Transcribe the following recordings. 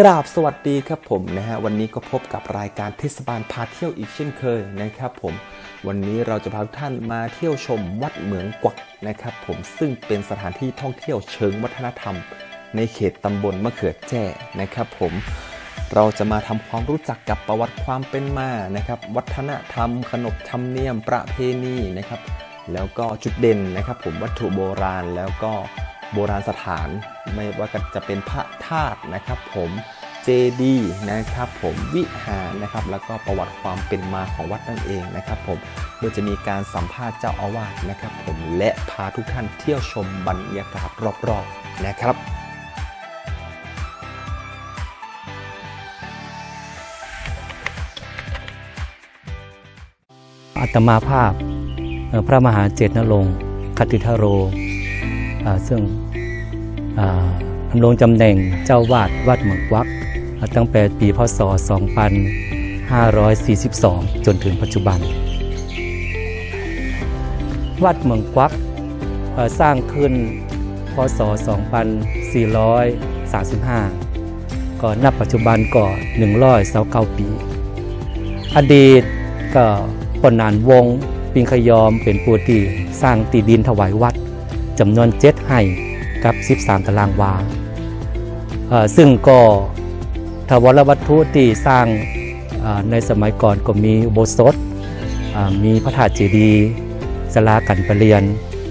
กราบสวัสดีครับผมนะฮะวันนี้ก็พบกับรายการเทศบาลพาเที่ยวอีกเช่นเคยนะครับผมวันนี้เราจะพาทุกท่านมาเที่ยวชมวัดเหมืองกวักนะครับผมซึ่งเป็นสถานที่ท่องเที่ยวเชิงวัฒนธรรม ในเขตตำบลมะเขือแจ้นะครับผมเราจะมาทำความรู้จักกับประวัติความเป็นมานะครับ วัฒนธรรม ขนบธรรมเนียมประเพณีนะครับ แล้วก็จุดเด่นนะครับผมวัตถุโบราณแล้วก็ โบราณสถาน ไม่ว่าจะเป็นพระธาตุนะครับ ผมเจดีนะครับผมวิหารนะครับ แล้วก็ประวัติความเป็นมาของวัดนั่นเองนะครับ ผมโดยจะมีการสัมภาษณ์เจ้าอาวาสนะครับ ผมและพาทุกท่านเที่ยวชมบรรยากาศรอบๆนะครับอัตมาภาพพระมหาเจตนรงคติทโร ซึ่งดำรงตำแหน่งเจ้าวาดวัดเมืองวักตั้งแต่ปีพศ 2542 จนถึงปัจจุบัน วัดเมืองกวักสร้างขึ้นพศ 2435 ก็นับปัจจุบันก็129 ปี อดีตก็ปนานวง ปิงขยอมเป็นผู้ที่สร้างตีดินถวายวัด จำนวนเจ็ดให้กับ 13 ตารางวา ซึ่งก็ทวรวัตถุที่สร้างในสมัยก่อนก็มีอุโบสถ มีพระธาตุเจดีย์สลากันประเรียน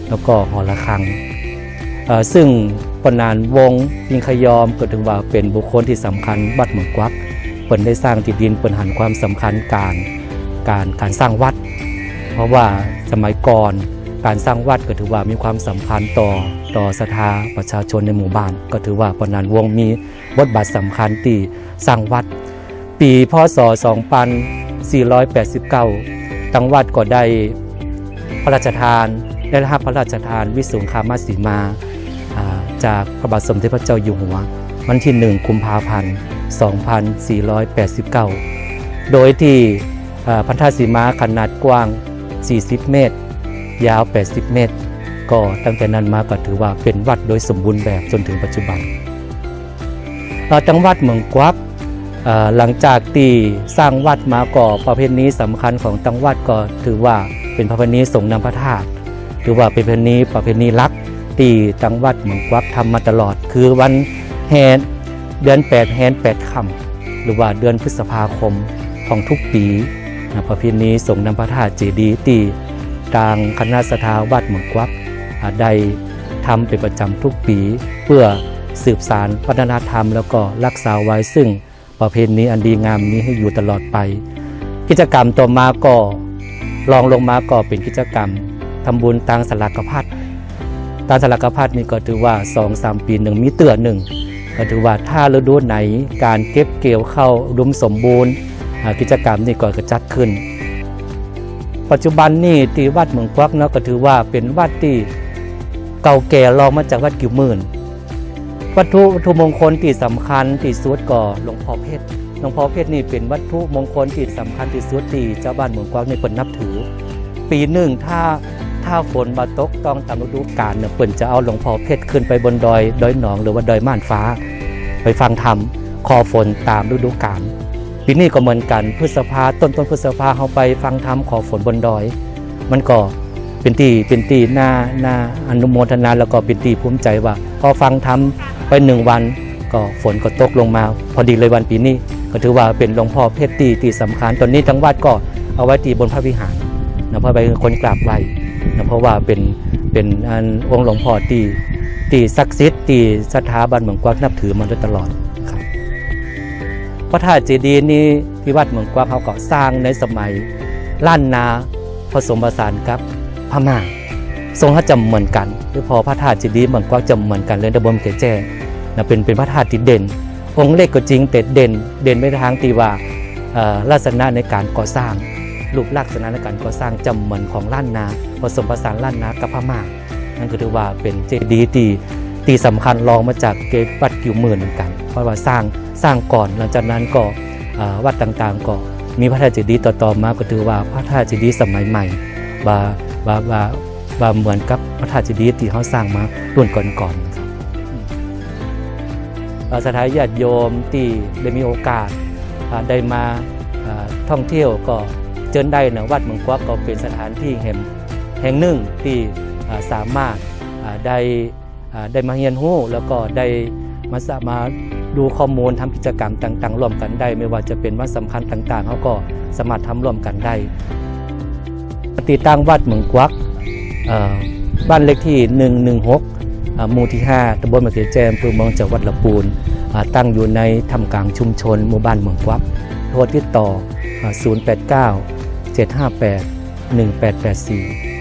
แล้วก็หอระฆัง ซึ่งปนานวงปิงขยอมก็ถึงว่าเป็นบุคคลที่สำคัญวัดเหมืองกวักเปิ่นได้สร้างที่ดินเปิ่นหันความสำคัญการการการสร้างวัด เพราะว่าสมัยก่อน การสร้างวัดก็ถือว่ามีความสำคัญต่อต่อศรัทธาประชาชนในหมู่บ้าน ก็ถือว่าปนันวงมีบทบาทสำคัญที่สร้างวัด ปีพศ 2489ตังวัดก็ได้พระราชทานได้รับพระราชทานวิสุงคามาสีมาจากพระบาทสมเด็จพระเจ้าอยู่หัว วันที่ 1 กุมภาพันธ์ 2489 โดยที่พันธสีมาขนาดกว้าง 40 เมตร ยาว 80 เมตร ก็ตั้งแต่นั้นมาก็ถือว่าเป็นวัดโดยสมบูรณ์แบบจนถึงปัจจุบันจังหวัดเมืองกวักหลังจากที่สร้างวัดมาก็ประเพณีสำคัญของจังหวัดก็ถือว่าเป็นประเพณีส่งน้ำพระธาตุถือว่าเป็นประเพณีประเพณีรักที่จังหวัดเมืองกวักทำมาตลอด คือวันแห่เดือน 8แห่8ค่ำหรือว่าเดือนพฤษภาคมของทุกปีประเพณีส่งน้ำพระธาตุเจดีย์ ทางคณะสถาวัดเมืองกวักอ่าได้ทำเป็นประจำทุกปีเพื่อสืบสารวัฒนธรรม แล้วก็รักษาไว้ซึ่งประเพณีอันดีงามนี้ให้อยู่ตลอดไป กิจกรรมต่อมาก็รองลงมาก็เป็นกิจกรรมทำบุญตางสลักพัดตางสลักพัดนี่ก็ถือว่า2อสามปีหนึ่งมีเตือนหนึ่งก็ถือว่าถ้าฤดูไหนการเก็บเกี่ยวเข้าวอุมสมบูรณ์อ่ากิจกรรมนี่ก็กระจัดขึ้น ปัจจุบันนี่ที่วัดเมืองกวักเนาะก็ถือว่าเป็นวัดที่เก่าแก่รองมาจากวัดกิ่วหมื่น วัตถุวัตถุมงคลที่สำคัญที่สุดก็หลวงพ่อเพชรหลวงพ่อเพชรนี่เป็นวัตถุมงคลที่สำคัญที่สุดที่เจ้าบ้านเมืองกวางในเปิ่นนับถือ ปีหนึ่งถ้าถ้าฝนมาตกต้องตามฤดูกาลเนี่ยเปิ่นจะเอาหลวงพ่อเพชรขึ้นไปบนดอยดอยหนองหรือว่าดอยม่านฟ้า ไปฟังธรรมคอฝนตามฤดูกาล ปีนี้ก็เหมือนกันพฤษภาต้นต้นพฤษภาเขาไปฟังธรรมขอฝนบนดอย มันก็เป็นตีเป็นตีหน้าหน้าอนุโมทนาแล้วก็เป็นตีภูมิใจว่า พอฟังธรรมไปหนึ่งวัน ก็ฝนก็ตกลงมา พอดีเลยวันปีนี้ ก็ถือว่าเป็นหลวงพ่อเพชรตีที่สำคัญตอนนี้ทั้งวัดก็เอาไว้ตีบนพระวิหารนะเพราะไปคนกราบไหว้นะเพราะว่าเป็นเป็นอันองค์หลวงพ่อที่ที่ศักดิ์สิทธิ์ที่สถาบันเหมืองกวางนับถือมาโดยตลอด รับพระธาตุเจดีย์นี้ที่วัดเมืองกวางเขาก็สร้างในสมัยล้านนาผสมผสานกับพม่าทรงพระจำเหมือนกันหรือพอพระธาตุเจดีย์เหมือนกวางจำเหมือนกันเลยตะบนเกแจ้นะเป็นเป็นพระธาตุที่เด่น องค์เล็กก็จริงแต่เด่น เด่นไปทางที่ว่าลักษณะในการก่อสร้างรูปลักษณะในการก่อสร้างจำเหมือนของล้านนาผสมผสานล้านนากับพม่านั่นก็ถือว่าเป็นเจดีย์ที่ ที่สำคัญรองมาจากเกตวัดกิวหมื่นเหมือนกัน เพราะว่าสร้างสร้างก่อนหลังจากนั้นก็วัดต่างๆก็มีพระธาตุเจดีย์ต่อๆมาก็ถือว่าพระธาตุเจดีย์สมัยใหม่ว่าว่าว่าว่าเหมือนกับพระธาตุเจดีย์ที่เขาสร้างมารุ่นก่อนๆครับเอ่อ่าสถานญาติโยมที่ได้มีโอกาสได้มาท่องเที่ยวก็เจิญได้นะวัดเมืองกวักก็เป็นสถานที่แห่งแห่งหนึ่งที่สามารถได้ ได้มาเรียนรู้แล้วก็ได้มาสามารถดูข้อมูลทำกิจกรรมต่างๆร่วมกันได้ ไม่ว่าจะเป็นวันสำคัญต่างๆเขาก็สามารถทำร่วมกันได้ติดตั้งวัดเมืองกวักบ้านเลขที่ 116อ่าหมู่ที่ 5ตำบลมะเขือแจมอำเภอเมืองจังหวัดลำพูนตั้งอยู่ในทำกลางชุมชนหมู่บ้านเมืองกวักโทรติดต่ออ่า089 758 1884